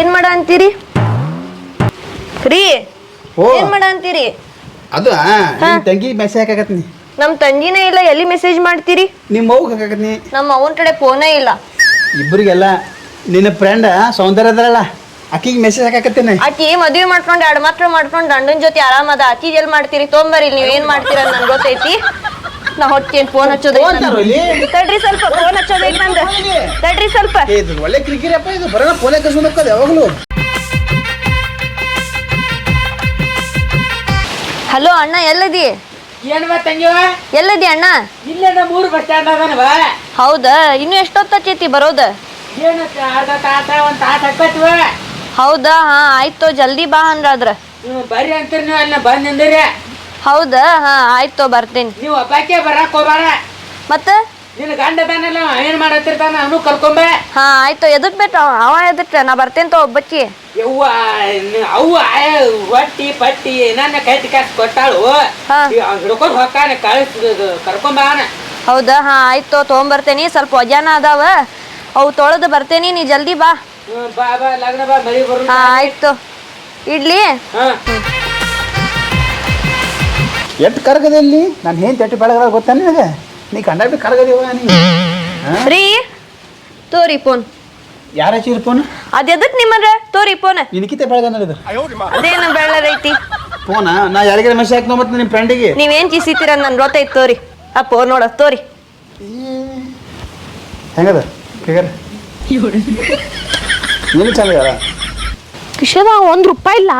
ಏನ್ ಮಾಡ ಅಂತೀರಿ? ರೀ ಏನ್ ಮಾಡ ಅಂತೀರಿ? ಅದು ತಂಗಿ ಮೆಸೇಜ್ ಹಾಕಾಕತ್ನಿ. ನಮ್ ತಂಗಿನೇ ಇಲ್ಲ ಎಲ್ಲಿ ಮೆಸೇಜ್ ಮಾಡ್ತೀರಿ? ನಿಮ್ಮ ಮಗು ಹಾಕಾಕತ್ನಿ. ನಮ್ಮ ಅವನ ಕಡೆ ಫೋನೇ ಇಲ್ಲ. ಇಬ್ಬರಿಗೆಲ್ಲ ನಿನ್ನ ಫ್ರೆಂಡ್ ಸೌಂದರ್ಯ ಅದರಲ್ಲ ಆಕಿಗೆ ಮೆಸೇಜ್ ಹಾಕಾಕತ್ತೀನಿ. ಆಕಿ ಮದುವೆ ಮಾಡ್ಕೊಂಡು ಎರಡು ಮಾತ್ರ ಮಾಡ್ಕೊಂಡು ಗಂಡನ ಜೊತೆ ಆರಾಮದ ಆಕಿಗೆ ಎಲ್ಲಿ ಮಾಡ್ತೀರಿ? ತೊಂಬರಿ ನೀವ್ ಏನ್ ಮಾಡ್ತೀರ ನನ್ ಗೊತ್ತೈತಿ. ನಾ ಹೊಟ್ಟೇನ್ ಫೋನ್ ಹಚ್ಚೋದ. ತಡ್ರಿ ಸ್ವಲ್ಪ ಫೋನ್ ಹಚ್ಚೋದೈತಿ ನಂದು ತಡ್ರಿ ಸ್ವಲ್ಪ. ಏ, ಇದು ಒಳ್ಳೆ ಕಿರಿಕಿರಿಯಪ್ಪ ಇದು ಬರೋಣ ಫೋನ್ ಕಸ್ಕೊಂಡು ಹೋಗ್ತದೆ ಯಾವಾಗಲೂ. ಹಲೋ ಅಣ್ಣ ಎಲ್ಲದಿ? ಏನ್ ತಂಗಿವ ಎಲ್ಲದಿ ಅಣ್ಣ? ಇಲ್ಲೇ ನಮ್ಮ ಊರು ಬಸ್ ಸ್ಟ್ಯಾಂಡ್ ಅದನವ ಹೌದಾ? ಇನ್ನು ಎಷ್ಟೊತ್ತೈತಿ ಬರೋದ? ಏನು ಅರ್ಧ ತಾಸ ಒಂದ್ ತಾಸ ಹಾಕತ್ವ ಹೌದಾ? ಹಾ ಆಯ್ತು ಜಲ್ದಿ ಬಾ ಅಂದ್ರ ನೀವು ಬರ್ರಿ ಅಂತೀರಿ ನೀವು ಅಲ್ಲಿ ಬಂದ್ ನಿಂದಿರಿ. ಹೌದಾ? ಹಾ ಆಯ್ತು ಬರ್ತೀನಿ. ನೀವು ಒಬ್ಬಾಕೆ ಬರಕ್ ಹೋಗ್ಬಾರ ಮತ್ತ? ನಿನ್ನ ಗಂಡ ಬ್ಯಾನಲ್ಲ ಏನ್ ಮಾಡತ್ತಿರ್ತಾನ ಅವನು ಕರ್ಕೊಂಬೆ. ಹಾ ಆಯ್ತು ಎದಕ್ ಬೇಕು ಅವ ಎದಕ್ ನಾ ಬರ್ತೇನೆ ತೋ ಒಬ್ಬಕ್ಕಿ ಯವ್ವ ನ- ಅವ್ವ ಹೊಟ್ಟಿ ಪಟ್ಟಿ ನನ್ನ ಕೈ ಕಾಸು ಕೊಟ್ಟಾಳು. ಹಾ. ಹಿಡ್ಕೊಂಡ್ ಹೋಗ್ತಾನೆ ಕಳಿಸ್ ಕರ್ಕೊಂಬಾನ. ಹೌದಾ? ಹಾ ಆಯ್ತು ತೊಗೊಂಬರ್ತೇನಿ. ಸ್ವಲ್ಪ ವಜಾನ ಅದಾವ. ಅವು ತೊಳೆದು ಬರ್ತೇನಿ ನೀ ಜಲ್ದಿ ಬಾ. ಬಾ ಬಾ ಲಗ್ನ ಬಾ ಮರಿ ಬರು ಹಾ ಆಯ್ತು ಇಡ್ಲಿ? ಹಾ. ಎಷ್ಟು ಕರಗದಲ್ಲಿ ನಾನು ಏನು ತೆಟ್ಟು ಬೆಳಗದ ಗೊತ್ತಾ ನಿನಗೆ? ನೀ ಕಂಡಾಬಿಟ್ಟು ಕರಗದಿವ ನೀ ರೀ ತೋರಿ ಫೋನ್ ಯಾರ ಹಚ್ಚಿರ ಫೋನ್ ಅದು ಎದಕ್ ನಿಮ್ಮದ ತೋರಿ ಫೋನ್ ನಿನಕಿತ ಬೆಳಗ ಇದು ಅದೇನು ಬೆಳ್ಳದೈತಿ ಫೋನ ನಾ ಯಾರಿಗಾರ ಮೆಸೇಜ್ ಹಾಕ್ನೋ ಮತ್ತೆ ನಿಮ್ಮ ಫ್ರೆಂಡಿಗೆ ನೀವೇನ್ ಚೀಸಿತೀರ ನನ್ನ ಗೊತ್ತೈತೆ ತೋರಿ. ಆ ಫೋನ್ ನೋಡ ತೋರಿ. ಹೆಂಗದ? ಕೇಗಾರ ನೀನು ಚಂದ ಅದ? ಕಿಶದ ಒಂದು ರೂಪಾಯಿ ಇಲ್ಲ.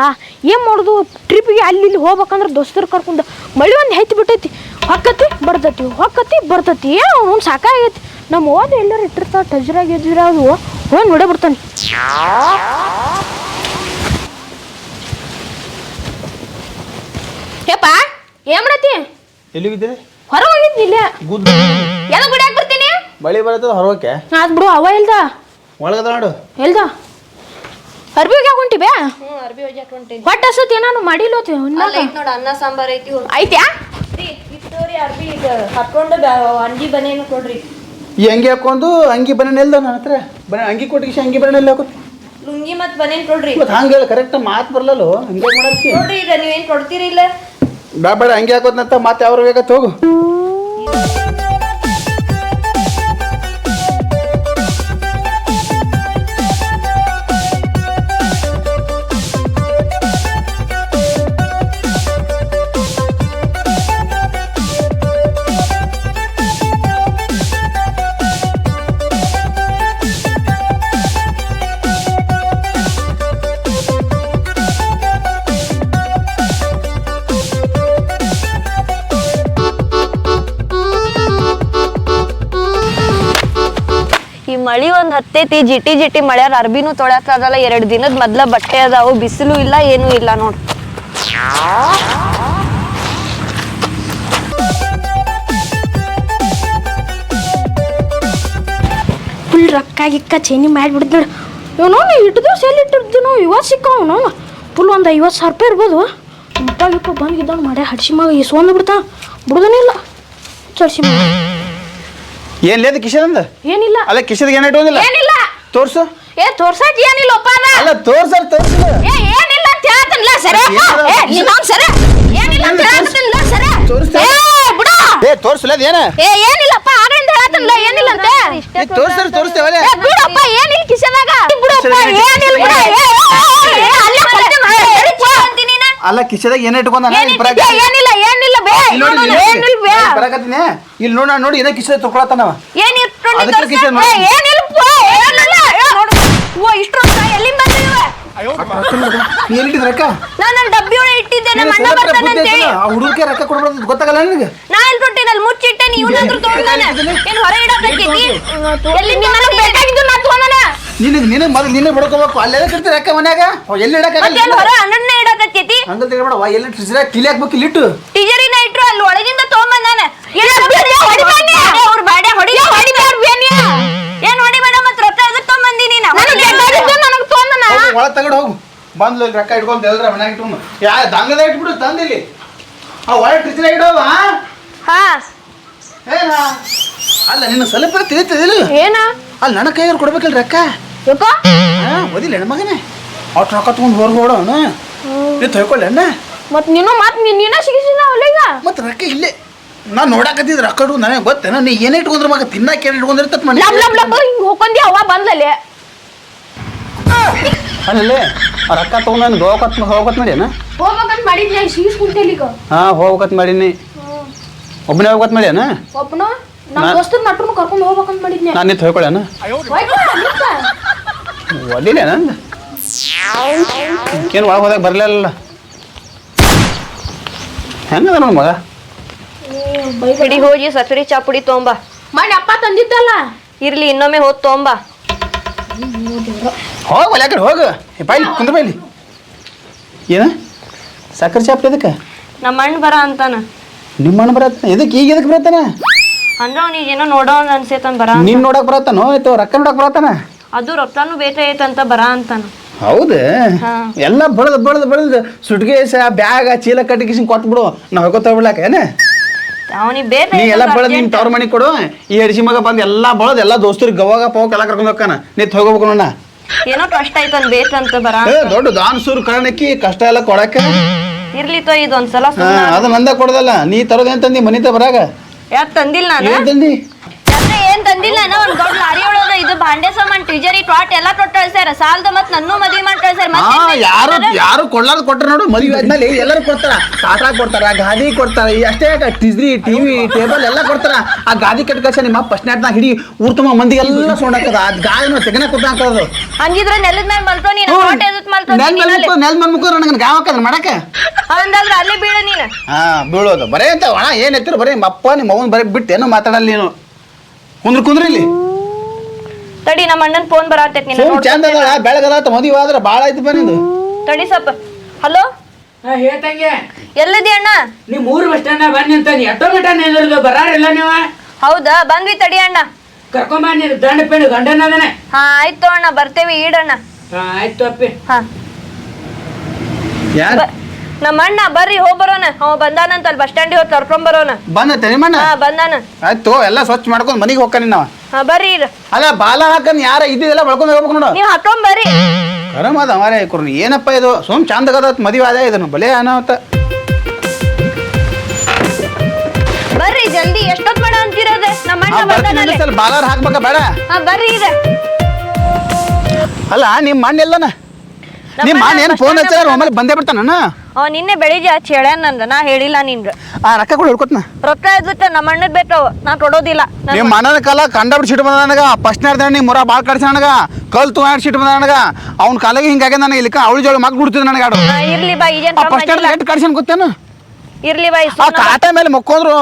ಏನು ಮಾಡೋದು? ಟ್ರಿಪ್ಗೆ ಅಲ್ಲಿ ಇಲ್ಲಿ ಹೋಗ್ಬೇಕಂದ್ರೆ ದೋಸ್ತರು ಕರ್ಕೊಂಡು ಮಳಿ ಒಂದು ಹೆಚ್ಚು ಬಿಟ್ಟೈತಿ. ಹೊಕ್ಕತಿ ಬರ್ತತಿ ಹೊಕ್ಕತಿ ಬರ್ತತಿ. ಏನು ಅವ್ನು ಸಾಕಾಗೈತಿ. ನಮ್ಮ ಓದು ಎಲ್ಲರೂ ಇಟ್ಟಿರ್ತಾವ ಟಜ್ರಾಗ ಎದ್ದಿರ ಅದು. ಹೋಗಿ ನೋಡೇ ಬಿಡ್ತಾನೆ ಏಪ್ಪ ಏನ್ ಮಾಡತ್ತಿ? ಎಲ್ಲಿಗಿದ್ದೆ? ಹೊರ ಹೋಗಿದ್ನಿ ಇಲ್ಲೇ. ಗುದ್ದ. ಎಲ್ಲ ಗುಡಿಯಾಗ ಬರ್ತೀನಿ? ಬಳಿ ಬರ್ತದ ಹೊರಕ್ಕೆ ಅದ್ ಬಿಡು ಅವ ಇಲ್ದ ಒಳಗದ ನೋಡು. ಎಲ್ದ? ಅರ್ಬಿಗೆ ಹೊಂಟಿ ಬೇ ಹ್ಞೂ ಅರ್ಬಿ ಹೋಗಿ ಹೊಂಟೇನಿ. ಹೊಟ್ಟೆ ಹಸತ್ ಏನಾನು ಮಾಡಿಲ್ಲ ಐತ್ ನೋಡು ಅನ್ನ ಸಾಂಬಾರ್ ಐತಿ ಐತ್ಯಾ? ತೋರಿ ಅರ್ಬಿ ಈಗ ಹತ್ಕೊಂಡು ಅಂಗಿ ಬನೇನು ಕೊಡ್ರಿ. ಈ ಅಂಗಿ ಹಾಕೊಂಡು ಅಂಗಿ ಬನ್ನಿ ಎಲ್ಲ ನನ್ನ ಹತ್ರ? ಬನ್ನಿ ಅಂಗಿ ಕೊಟ್ಟಿಗೆ ಅಂಗಿ ಬನ್ನಿ ಎಲ್ಲ ಹಾಕೋತಿ? ಲುಂಗಿ ಮತ್ತೆ ಬನೇನ್ ಕೊಡ್ರಿ. ಇವತ್ತು ಹಂಗೆ ಹೇಳಿ ಕರೆಕ್ಟ್ ಮಾತು ಬರಲ್ಲೋ ಹಂಗೆ ಮಾಡತ್ತಿ. ನೋಡ್ರಿ ಈಗ ನೀವೇನು ಕೊಡ್ತೀರಿ ಇಲ್ಲ? ಬೇಡ ಬೇಡ ಹಂಗೆ ಹಾಕೋದ್ನಂತ ಮತ್ತೆ ಅವ್ರು ಬೇಕತ್ ಹೋಗು. ಮಳಿ ಒಂದ್ ಹತ್ತೈತಿ, ಜಿಟಿ ಜಿಟಿ ಮಳ್ಯಾರ ಅರ್ಬಿನೂ ತೊಳ್ಯಾಕ ಆಗಲ್ಲ ಎರಡ್ ದಿನದ ಮೊದ್ಲ ಬಟ್ಟೆ ಅದಾವು, ಬಿಸಿಲು ಇಲ್ಲ, ಏನು ಇಲ್ಲ ನೋಡ್. ಫುಲ್ ರೊಕ್ಕ ಗಿಕ್ಕ ಚೇನಿ ಮಾಡಿಬಿಡ್ದು ನೋಡು. ಇವನು ಇಟ್ಟು ದಿವಸ ಎಲ್ಲಿ ಇಟ್ಟಿರ್ತೀನೋ ನಾವು ಇವತ್ತು ಸಿಕ್ಕಾವ ಫುಲ್ ಒಂದು ಐವತ್ತು ಸಾವಿರ ರೂಪಾಯಿ ಇರ್ಬೋದು. ಮುಟ್ಟ ಗಿಪ್ಪ ಬಂದಿದ್ದಾನು ಮಾಡ್ಯ? ಹಡ್ಸಿ ಇಲ್ಲ. ಏನ್ ಲೇದ ಕಿಶದಂದ ಏನಿಲ್ಲ. ಅಲ್ಲ ಕಿಶನ್ಗೆ ಏನ್ ಇಟ್ಟೋದಿಲ್ಲ ಏನಿಲ್ಲ. ತೋರ್ಸು. ಏ ತೋರ್ಸಕ್ ಏನಿಲ್ಲ ಒಪ್ಪ ಅದ ಅಲ್ಲ ತೋರ್ಸರ್ ತೋರ್ಸು ಏ ಏನಿಲ್ಲ ಅಂತ ಹೇಳ್ತಾನಲ್ಲ ಸರಿ? ಏ ನೀನೊಂದ್ ಸರಿ. ಏನಿಲ್ಲ ಅಂತ ಹೇಳ್ತಾನಲ್ಲ ಸರಿ. ತೋರ್ಸು ಏ ಬಿಡು. ಏ ತೋರ್ಸಲ್ಲ ಅದೇನ ಏ ಏನಿಲ್ಲಪ್ಪ ಆಗಲಿಂದ ಹೇಳ್ತಾನಲ್ಲ ಏನಿಲ್ಲ ಅಂತ. ಏ ತೋರ್ಸರ್ ತೋರಿಸ್ತೇವಲ್ಲ ಏ ಬಿಡಪ್ಪ ಏನಿಲ್ಲ ಕಿಶದಾಗ ಬಿಡಪ್ಪ ಏನಿಲ್ಲ ಬಿಡು. ಏ, ಅಲ್ಲೇ ನೀನು. ಕಿಶದಾಗ ಏನ ಇಟ್ಕೊಂಡ ಏನಿಲ್ಲ. ಬರಕತ್ತೀನಿ ಇಲ್ಲಿ ನೋಡ ನೋಡಿ ಇದೇ ಕಿಶದ ತಗೊಳತಾನವ ಏನ್ ಅದಕ್ಕೆ ನಾನು ಡಬ್ಬಿ ಒಳಗೆ ಇಟ್ಟಿದ್ದೆ ನಮ್ಮ ಅಣ್ಣ ನಿನಗೆ ಸ್ವಲ್ಪ ಬುದ್ಧಿ ಆ ಹುಡುಗಕ್ಕೆ ರೊಕ್ಕ ಕೊಡ್ಬಾರ್ದು ಗೊತ್ತಾಗಲ್ಲ ನಿನಗೆ? ನಾ ಎಲ್ಲಿ ಕೊಟ್ಟಿನಲ್ಲಿ ಮುಚ್ಚಿಟ್ಟೆ ನೀವು ಏನ್ ಎಲ್ಲಿ ಬೇಕಾಗಿದ್ದು ನಿನಗೆ ನಿನಗೆ ಮೊದಲು ನಿನ್ನೆ ಬಡ್ಕೋಬೇಕು ಅಲ್ಲೆಲ್ಲ ಇರ್ತೀರಿ ಅಕ್ಕ ಮನ್ಯಾಗ? ಎಲ್ಲಿ ಇಡಕ್ಕೆ ಎಲ್ಲಿ ಹೊರ ಅಣ್ಣನ್ನೇ ಇಡಕತ್ತೈತಿ ಹಂಗಲ್ ವಾ ಎಲ್ಲಿ ಟ್ರಿಜರ ಕಿಲಿ ಹಾಕ್ಬೇಕು ಇಲ್ಲಿಟ್ಟು ಟಿಜರಿನ ಇಟ್ರು ಅಲ್ಲಿ ಒಳಗಿಂದ ತೊಗೊಂಬಂದಾನೆ ಅವ್ರ ಬಾಡ್ಯ ಹೊಡಿ ಏನ್ ಹೊಡಿಬೇಡ ಮತ್ತೆ ರೊಕ್ಕ ಎದಕ್ ತೊಗೊಂಬಂದಿ ನೀನು? ನನಗೆ ತಗೊಂಬನ ಹೋಗು, ಒಳಗ್ ತಗಡ್ ಹೋಗು. ಬಂದ್ಲು ಇಲ್ಲಿ ರೊಕ್ಕ ಇಟ್ಕೊಂತ ಎಲ್ರ ಮನ್ಯಾಗ ಇಟ್ಕೊಂಡು. ಯಾ ದಂಗದ ಇಟ್ಬಿಡು ತಂದಿಲ್ಲಿ ಆ ಒಳಗೆ ಟ್ರಿಜರ ಇಡೋವ? ಹಾ. ಏನ? ಅಲ್ಲ ನಿನ್ನ ಸ್ವಲ್ಪ ತಿಳಿತದಿಲ್ಲ ಏನ? ಅಲ್ಲಿ ನನ್ನ ಕೈಯಲ್ಲಿ ಕೊಡ್ಬೇಕಲ್ಲ ರೊಕ್ಕ? ಹಾ ಓದಿಲ್ಲ ಹೆಣ್ಮಗನೇ ಅಷ್ಟು ರೊಕ್ಕ ತಗೊಂಡು ಹೊರಗೆ ಅವನು ನೀ ತೊಯ್ಕೊಳ್ಳಿ ಅಣ್ಣ ಮತ್ ನೀನು ಮತ್ ನೀನ ಸಿಗಿಸಿನ ಈಗ ಮತ್ತೆ ರೊಕ್ಕ ಇಲ್ಲೇ. ನಾ ನೋಡಾಕತ್ತಿದ್ ರೊಕ್ಕ ಇಟ್ಕೊಂಡು ನನಗೆ ಗೊತ್ತೇನ ನೀ ಏನೇ ಇಟ್ಕೊಂಡ್ರ ಮಗ? ತಿನ್ನಕ್ಕೆ ಏನು ಇಟ್ಕೊಂಡಿರ್ತತ್ ಮನೆ ಲಬ್ ಲಬ್ ಲಬ್ ಹಿಂಗ್ ಹೋಗ್ಕೊಂಡಿ ಅವ ಬಂದಲೆ ಅಲ್ಲೇ ರೊಕ್ಕ ತೊಗೊಂಡು ನಾನು ಹೋಗತ್ ಹೋಗತ್ ಮಾಡ್ಯಾನ ಹೋಗ್ಬೇಕಂತ ಮಾಡಿದ್ನಿ ಸಿಗಿಸ್ಕೊಂತೇಲಿ ಈಗ. ಹಾಂ ಹೋಗತ್ ಮಾಡೀನಿ. ಒಬ್ಬನೇ ಹೋಗತ್ ಮಾಡ್ಯಾನ ಒಬ್ಬನ ನಮ್ಮ ದೋಸ್ತನ ದೋಸ್ತರ ನಟ್ರು ಕರ್ಕೊಂಡು ಹೋಗ್ಬೇಕಂತ ಮಾಡಿದ್ನಿ. ನಾನು ತೊಯ್ಕೊಳ್ಳೇನ ಒಡಿಲ್ಲ ನಂದು ಏನು ಒಳಗೆ ಹೋದಾಗ ಬರಲಿಲ್ಲ ಹೆಂಗದ ನನ್ನ ಮಗ? ಹಿಡಿ ಹೋಗಿ ಸಕ್ರಿ ಚಾ ಪುಡಿ ತೊಂಬ. ಮಾಡಿ ಅಪ್ಪ ತಂದಿದ್ದಲ್ಲ? ಇರ್ಲಿ ಇನ್ನೊಮ್ಮೆ ಹೋದ್ ತೊಂಬ. ಹೋಗ ಯಾಕೆ ಹೋಗು. ಬಾಯ್ಲಿ ಕುಂದ್ರ ಬಾಯ್ಲಿ ಏನ? ಸಕ್ಕರೆ ಪುಡಿ ಅದಕ್ಕೆ ನಮ್ಮ ಅಣ್ಣ ಬರ ಅಂತಾನ. ನಿಮ್ಮ ಅಣ್ಣ ಬರತ್ತ ಇದಕ್ಕೆ ಈಗ ಇದಕ್ಕೆ ಬರತ್ತಾನ? ಅಂದ್ರೆ ಅವ್ನಿಗೆ ಏನೋ ನೋಡೋ ಅನ್ಸೇತನ್ ಬರ ಅಂತ. ನೀನ್ ನೋಡಕ್ ಬರತ್ತಾನೋ ಆಯ್ತು ರೊಕ್ಕ ನೋಡಕ್ ಬರತ್ತಾನ? ಅದು ರೊಕ್ಕನು ಬೇಕಾಯ್ತಂತ ಬರ ಅಂತಾನ. ಹೌದು. ಎಲ್ಲ ಬಳದ ಬಳದ ಬಳದ ಸುಟ್ಕೇಸ ಬ್ಯಾಗ ಚೀಲ ಕಟ್ಟಿಗೆ ಕೊಟ್ಬಿಡು. ನಾವು ಹೋಗೋತ ಬಿಡ್ಲಾಕ ಏನ? ಅವನಿಗೆ ಬೇರೆ ನೀ ಎಲ್ಲ ಬಳದ್ ನಿಮ್ ತವ್ರ ಮನೆ ಕೊಡು. ಈ ಅಡಿಸಿ ಮಗ ಬಂದ್ ಎಲ್ಲಾ ಬಳದ್ ಎಲ್ಲ ದೋಸ್ತರಿಗೆ ಗವಾಗ ಪೋಕ್ ಎಲ್ಲ ಕರ್ಕೊಂಡ್ ಹೋಗ್ತಾನ. ನೀ ಹೋಗ್ಬೇಕು ನೋಡ ಏನೋ ಕಷ್ಟ ಐತನ್ ಬೇಕಂತ ಬರ ದೊಡ್ಡ ದಾನ್ ಸೂರ್ ಕಾರಣಕ್ಕಿ ಕಷ್ಟ ಎಲ್ಲ ಕೊಡಕ ಇರ್ಲಿ ತೋ ಇದೊಂದ್ಸಲ ಸಲ ಅದು ನಂದ ಕೊಡದಲ್ಲ. ನೀ ತರೋದೇನ್ ತಂದಿ ಮನಿತ ಬರಾಗ? ಯಾಕೆ ತಂದಿಲ್ಲ ನಾನು? ಏನ್ ತಂದಿ? ಏನ್ ತಂದಿಲ್ಲ ನಾ ಒಂದ್ ದೊಡ್ಡ ಲಾರಿ ಇದು ಬಾಂಡೆ ಸಾಮಾನ್ ಟಿಜರಿ ಟಾಟ್ ಎಲ್ಲಾ ಕೊಟ್ಟು ಕಳ್ಸ್ಯಾರ. ಸಾಲದ ಮತ್ ನನ್ನೂ ಮದ್ವಿ ಮಾಡಿ ಕಳ್ಸ್ಯಾರ. ಹಾ ಮತ್ತೆ ಯಾರು ಯಾರು ಕೊಡ್ಲಾರ್ದು ಕೊಟ್ರ ನೋಡು ಮದುವೆ ಆದ್ಮೇಲೆ ಎಲ್ಲರೂ ಕೊಡ್ತಾರ. ಟಾಟಾ ಕೊಡ್ತಾರ ಗಾದಿ ಕೊಡ್ತಾರ. ಈ ಅಷ್ಟೇ ಯಾಕ ಟಿಜ್ರಿ ಟಿವಿ ಟೇಬಲ್ ಎಲ್ಲ ಕೊಡ್ತಾರ. ಆ ಗಾದಿ ಕಟ್ಟ ಕಳ್ಸ ನಿಮ್ಮ ಫಸ್ಟ್ ನಾಟ್ನಾಗ ಹಿಡಿ ಊರ್ ಮಂದಿ ಮಂದಿಗೆಲ್ಲ ಸೊಂಡಾಕದ ಆ ಗಾಯನ ತೆಗನ ಕೊಟ್ಟಾಕದು ಹಂಗಿದ್ರೆ ನೆಲದ ಮೇಲೆ ಮಲ್ತೋ ನೀನು ಟಾಟ್ ಎದತ್ ಮಲ್ತೋ ನೆಲ್ ಮೇಲೆ ಮುಕ್ಕು ನೆಲ್ ಮೇಲೆ ಮುಕ್ಕು ನನಗೆ ಗಾವ ಹಾಕದ ಹಂಗಾದ್ರೆ ಅಲ್ಲಿ ಬೀಳ ನೀನು. ಹಾ ಬೀಳೋದು. ಬರೇ ಅಂತ ವಣ ಏನ್ ಎತ್ತಿರು? ಬರೀ ನಿಮ್ಮ ಅಪ್ಪ ನಿಮ್ಮ ಅವನ್ ಬರೀ ಬಿಟ್ಟು ಏನೋ ಮಾತಾಡಲ್ಲ ನೀನು. ಕುಂದ್ರ ಕುಂದ್ರಿ ಇಲ್ಲಿ. ತಡಿ ನಮ್ಮ ಅಣ್ಣನ್ ಫೋನ್ ಬರತೈತಿ ನೀನು ಸುಮ್ ಚಂದ ಅದಳ ಬೆಳಗದ ಮದುವೆ ಆದ್ರ ಭಾಳ ಐತಿ ಬಂದು ತಡಿ ಸ್ವಲ್ಪ. ಹಲೋ ಹಾ ಹೇಳ್ತಂಗೆ ಎಲ್ಲಿದಿ ಅಣ್ಣ? ನೀ ಮೂರು ಬಸ್ ಸ್ಟ್ಯಾಂಡ್ ಬನ್ನಿ ಅಂತ ನೀ. ಎಷ್ಟೋ ಮಟ ನಿಂದ್ರದು ಬರಾರಿಲ್ಲ ನೀವು? ಹೌದಾ? ಬಂದ್ವಿ ತಡಿ ಅಣ್ಣ. ಕರ್ಕೊಂಬ ನೀನು ದಂಡ ಪೆಂಡು ಗಂಡನ ಅದನೆ. ಹಾ ಆಯ್ತು ಅಣ್ಣ ಬರ್ತೇವಿ ಈಡಣ್ಣ ಹಾ ಆಯ್ತು ಅಪ್ಪಿ. ಹಾ. ಯಾರು? ಬ- ನಮ್ಮ ಅಣ್ಣ ಬರ್ರಿ ಹೋಗ್ ಬರೋಣ. ಅವ ಬಂದಾನಂತ ಅಲ್ಲಿ ಬಸ್ ಸ್ಟ್ಯಾಂಡಿಗೆ ಹೋಗಿ ಕರ್ಕೊಂಡ್ ಬರೋಣ. ಬಂದತ್ತೆ ನಿಮ್ಮಣ್ಣ? ಹಾ ಬಂದಾನ. ಆಯ್ತು ಎಲ್ಲ ಸ್ವಚ್ಛ ಮಾಡ್ಕೊಂಡು ಮನೆಗೆ ಹೋಗ್ತಾನೆ ನಾವ ಹಾ ಬರ್ರಿ ಈಗ ಅಲ್ಲ ಬಾಲ ಹಾಕನ್ ಯಾರ ಇದ್ದಿದೆಲ್ಲ ಬಳ್ಕೊಂಡು ಹೋಗ್ಬೇಕು ನೋಡು. ನೀವ್ ಹಾಕೊಂಡ್ ಬರ್ರಿ. ಕರಮ್ ಅದ ಮಾರೇ ಕುರ್ನಿ ಏನಪ್ಪ ಇದು? ಸುಮ್ ಚಂದಗದ ಮದುವೆ ಆದ ಇದನ್ನು. ಬಲೆ ಅನಾಹುತ. ಬರ್ರಿ ಜಲ್ದಿ. ಎಷ್ಟೊತ್ ಮಾಡ ಅಂತಿರೋದ? ನಮ್ಮ ಅಣ್ಣ ಬಾಲಾರ್ ಹಾಕ್ಬೇಕ ಬೇಡ? ಹಾ ಬರ್ರಿ ಈಗ ಅಲ್ಲ ನಿಮ್ಮ ಮಣ್ಣ ಎಲ್ಲನ? ನಿಮ್ಮ ಮಾನ್ ಏನು ಫೋನ್ ಹಚ್ಚಾರ ಒಮ್ಮೆ ಬಂದೇ ಬಿಡ್ತಾನ ಅವ ನಿನ್ನೆ ಬೆಳಿಗ್ಗೆ ಹಚ್ಚಿ ಹೇಳ್ಯಾನ ನಂದ ನಾ ಹೇಳಿಲ್ಲ ನಿನ್ಗೆ. ಆ ರೊಕ್ಕ ಕೂಡ ಹಿಡ್ಕೊತ್ನ ರೊಕ್ಕ ಇದ್ಬಿಟ್ಟ ನಮ್ಮ ಅಣ್ಣದ್ ಬೇಕವ ನಾ ಕೊಡೋದಿಲ್ಲ. ನನ್ ನಿಮ್ಮ ಅಣ್ಣನ ಕಾಲ ಕಂಡಬಿಟ್ಟು ಸಿಟ್ಟು ಬಂದ ನನಗ. ಫಸ್ಟ್ ನೇರ್ದ ನೀ ಮುರ ಭಾಳ ಕಡಿಸ ನನಗ. ಕಲ್ ತುಗಾಡ್ ಸಿಟ್ಟು ಬಂದ ನನಗ. ಅವ್ನ ಕಾಲಿಗೆ ಹಿಂಗಾಗ್ಯದ ನನಗೆ. ಇಲ್ಲಿಕ ಅವಳು ಜೋಳ ಮಗ್ ಬಿಡ್ತಿದ್ ನನಗೆ ಆಡು. ಇರ್ಲಿ ಬಾ ಈಗೇನ್ ಆ ಫಸ್ಟ್ ನೇರ್ದ. ಎಷ್ಟು ಕಡಿಸಿ ಗೊತ್ತೇನು? ಇರ್ಲಿ ಬಾಯ್ ಆ ಕಾಟ ಮೇಲೆ ಮಕ್ಕೊಂಡ್ರು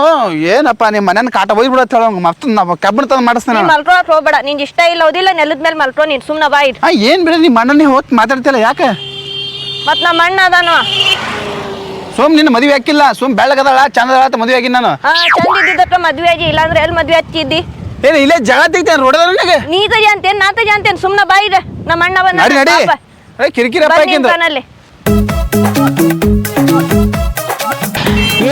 ಏನಪ್ಪ ನಿಮ್ಮ ಮನೇನ ಕಾಟ ಒಯ್ದು ಬಿಡತ್ತೆ ಮತ್ತೆ ನಾವು ಕಬ್ಬಣ ತಂದು ಮಾಡಿಸ್ತೇನೆ ನೀನ್ ಮಲ್ಕೊಳಕ್ ಹೋಗ್ಬೇಡ. ನಿಂಗೆ ಇಷ್ಟ ಇಲ್ಲ ಓದಿಲ್ಲ ನೆಲದ ಮೇಲೆ ಮಲ್ಕೊ ನೀನ್ ಸುಮ್ನ ಬಾ ಇಡ್ ಆ ಏನ್ ಬಿಡ ನಿಮ್ಮ ಅಣ್ಣನೇ ಹೋಗಿ ಮಾತಾಡ್ತಿಲ್ಲ ಯಾಕೆ? ಮತ್ ನಮ್ಮ ಅಣ್ಣ ಅದಾನ. ಸುಮ್ ನಿನ್ನ ಮದುವೆ ಹಾಕಿಲ್ಲ ಸುಮ್ ಬೆಳಗದಾಳ ಚಂದದಾಳ ಅಂತ ಮದುವೆ ಆಗಿನ ನಾನು. ಹಾ ಚಂದ ಮದ್ವೆ ಆಗಿ ಇಲ್ಲಾಂದ್ರೆ ಎಲ್ಲಿ ಮದ್ವೆ ಹಚ್ಚಿದ್ದಿ? ಏನ್ ಇಲ್ಲೇ ಜಗ ತೆಗಿತೇನೆ ರೋಡದ ನನಗೆ? ನೀ ತಜಿ ಅಂತೇನ್ ನಾ ತಜಿ ಅಂತೇನ್ ಸುಮ್ನ ಬಾ ಇಡ ನಮ್ಮ ಅಣ್ಣ ಬಂದ ನಡಿ ಕಿರಿಕಿರಿ ಅಪ್ಪ ಆಕಿಂದು.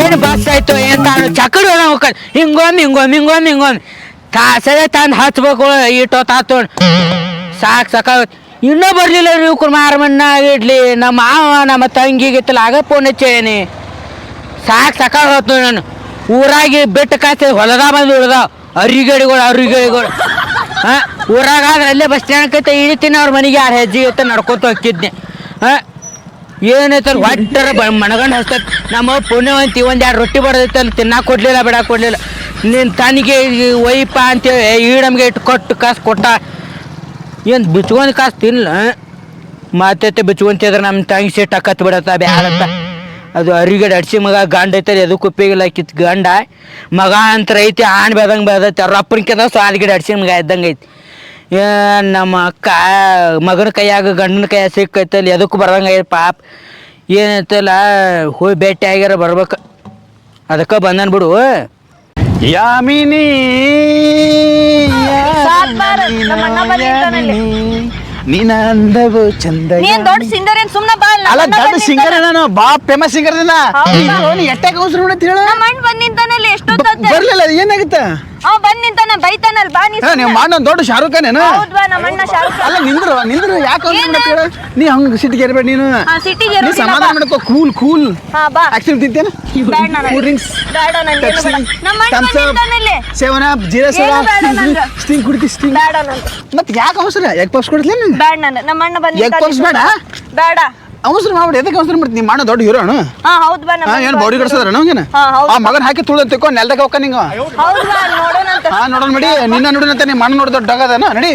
ಏನು ಬಸ್ ಆಯ್ತು, ಏನ್ ತಾನು ಚಕಡಿ ಹೋಗ ಹಿಂಗೊಮ್ಮೆ ಹಿಂಗೊಮ್ಮೆ ಹಿಂಗೊಮ್ಮೆ ಹಿಂಗೊಮ್ಮೆ ತಾಸದೆ ತಂದು ಹಚ್ಬೇಕು ಇಟ್ಟೋ ತಾತು ಸಾಕು ಸಾಕಾಗತ್ತೆ ಇನ್ನೂ ಬರಲಿಲ್ಲ ನೀವು ಕುಮಾರಮಣ್ಣ ಇಡ್ಲಿ, ನಮ್ಮ ಮಾವ, ನಮ್ಮ ತಂಗಿಗಿತ್ತಲ್ಲ ಆಗ ಫೋನ್ ಹಚ್ಚೇನಿ. ಸಾಕು ಸಾಕಾಗತ್ತು ನಾನು. ಊರಾಗಿ ಬಿಟ್ಟು ಕಾಯ್ತದೆ, ಹೊಲದ ಬಂದು ಉಳ್ದಾವ. ಅರಿಗಡಿಗಳು ಅರಿಗಡಿಗಳು. ಹಾಂ? ಊರಾಗ ಅಲ್ಲೇ ಬಸ್ ಸ್ಟ್ಯಾಂಡ್ ಕೈತೆ ಇಳಿತೀನಿ, ಅವ್ರ ಮನೆಗೆ ಯಾರು ಹೆಜ್ಜೆ ಇತ್ತ ನಡ್ಕೊತ ಹೋಗ್ತಿದ್ನಿ. ಹಾಂ? ಏನೈತಲ್ಲ ಒಟ್ಟರ ಮನಗಂಡು ಹಸ್ತ ನಮ್ಮ ಪುಣ್ಯವಂತಿ ಒಂದು ಎರಡು ರೊಟ್ಟಿ ಬರೋದೈತಲ್ಲ ತಿನ್ನಾಕ ಕೊಡ್ಲಿಲ್ಲ ಬಿಡಕ್ಕೆ ಕೊಡ್ಲಿಲ್ಲ. ನಿನ್ನ ತನಿಗೆ ಒಯ್ಯಪ್ಪ ಅಂತೇಳಿ ಈಡಮ್ಗೆ ಇಟ್ಟು ಕೊಟ್ಟು ಕಾಸು ಕೊಟ್ಟ. ಏನು ಬಿಚ್ಕೊಂಡು ಕಾಸು ತಿನ್ನಲ್ಲ ಮಾತೈತೆ ಬಿಚ್ಕೊಂತಿದ್ರೆ ನಮ್ಮ ತಂಗಿ ಸಿಟ್ಟು ಅಕ್ಕತ್ ಬಿಡತ್ತ, ಬ್ಯಾಡತ್ತ. ಅದು ಅರಿಗಡೆ ಅಡ್ಸಿ ಮಗ ಗಂಡ ಐತೆ ಎದಕ್ಕೆ ಉಪ್ಪಿಗಿಲ್ಲ ಕಿತ್ ಗಂಡ. ಮಗ ಅಂತ ಐತಿ ಆಣ್ ಬೆದಂಗೆ ರಪ್ಪನ ಅವ್ರ ಸೊ ಸ್ವಾದ ಅಡ್ಸಿ ಮಗ ಇದ್ದಂಗೆ ಐತಿ. ಏ ನಮ್ಮ ಅಕ್ಕ ಮಗನ ಕೈಯಾಗ ಗಂಡನ ಕೈಯಾಗ ಸಿಕ್ಕೈತಲ್ಲಿ ಎದಕ್ಕೂ ಬರ್ದಂಗೆ ಐತಿ ಪಾಪ. ಏನೈತಲ್ಲ ಹೋಗಿ ಭೇಟಿ ಆಗ್ಯಾರ ಬರ್ಬೇಕು. ಅದಕ್ಕೆ ಬಂದನ್ ಬಿಡು. ಯಾಮಿನಿ ಸಾಕ್ ಬಾರ, ನಮ್ಮ ಅಣ್ಣ ಬಂದಿದ್ದಾನಲ್ಲಿ. ನಿನ್ನ ಅಂದವು ಚಂದ ನೀನ್ ದೊಡ್ಡ ಸಿಂಗರ್ ಏನ್ ಸುಮ್ನ ಬಾ ಅಲ್ಲ ದೊಡ್ಡ ಸಿಂಗರ್. ನಾನು ಬಾ ಫೇಮಸ್ ಸಿಂಗರ್ ದಿನ? ಎಟ್ಟಾಗ ಅವಸರ ಮಾಡತ್ ಹೇಳ ನಮ್ಮ ಅಣ್ಣ ಬಂದ್ ನಿಂತಾನಲ್ಲಿ ಎಷ್ಟೊತ್ತ ಬರ್ಲಿಲ್ಲ ಏನಾಗುತ್ತ? ಅವ್ ಬಂದ್ ನಿಂತಾನ ಬೈತಾನಲ್ ಬಾ ನೀ ಏ, ನೀವು ಮಾಡೋ ದೊಡ್ಡ ಶಾರುಖ್ ಖಾನ್ ಏನು ಹೌದ್ ಬಾ ನಮ್ಮ ಅಣ್ಣ ಶಾರುಖ್ ಅಲ್ಲ ನಿಂದ್ರು ನಿಂದ್ರು ಯಾಕೆ ನೀ ಹಂಗ ಸಿಟ್ಟಿಗೆ ಇರ್ಬೇಡ ನೀನು. ಹಾ ಸಿಟಿಗೆ ನೀ ಸಮಾಧಾನ. ಮಾಡ್ಕೋ ಕೂಲ್ ಕೂಲ್. ಹಾ ಬಾ. ಆಕ್ಚುಲಿ ತಿಂತೇನ? ಬೇಡ ನಾನು ಕೂಲ್ ಡ್ರಿಂಕ್ಸ್ ಬೇಡ ನಾನು ಏನು ನಮ್ಮ ಅಣ್ಣ ನಿಂತಾನಲ್ಲಿ ಸೇವನ ಜೀರಾ ಸೇವ. ಸ್ಟಿಂಗ್ ಕುಡಿತಿ ಸ್ಟಿಂಗ್ ಬೇಡ ನಾನು ಮತ್ತೆ ಯಾಕೆ ಅವಸರ? ಎಗ್ ಪಪ್ಸ್ ಕೊಡ್ತೀನಿ ಬೇಡ ನಾನು ನಮ್ಮ ಅಣ್ಣ ಬಂದ್ ಎಗ್ puffs ಬೇಡ? ಬೇಡ. ಅವಸರ ಮಾಡ್ಬಿಡಿ. ಎದಕ್ಕೆ ಅವಸರ ಮಾಡ್ತೀನಿ ನೀ ಮಾಡೋ ದೊಡ್ಡ ಹೀರೋನು ಹಾ ಹೌದ್ ಬಾ ನಮ್ಮ ಏನು ಬಾಡಿ ಕಡ್ಸದ್ರ ನಂಗೇನ ಹಾ, ಹೌದು. ಆ ಮಗನ ಹಾಕಿ ತುಳ ತಿಕ್ಕೋ ನೆಲ್ದಾಗ ಹೋಗ್ಕ ನಿಂಗ. ಹೌದು ಬಾ ನೋಡೋಣ ಅಂತ ಹಾ ನೋಡೋಣ ಬಿಡಿ. ನಿನ್ನ ನೋಡೋಣಂತ ನಿಮ್ಮ ಮಣ್ಣ ನೋಡಿ ದೊಡ್ಡ ಆಗದನ ನಡಿ.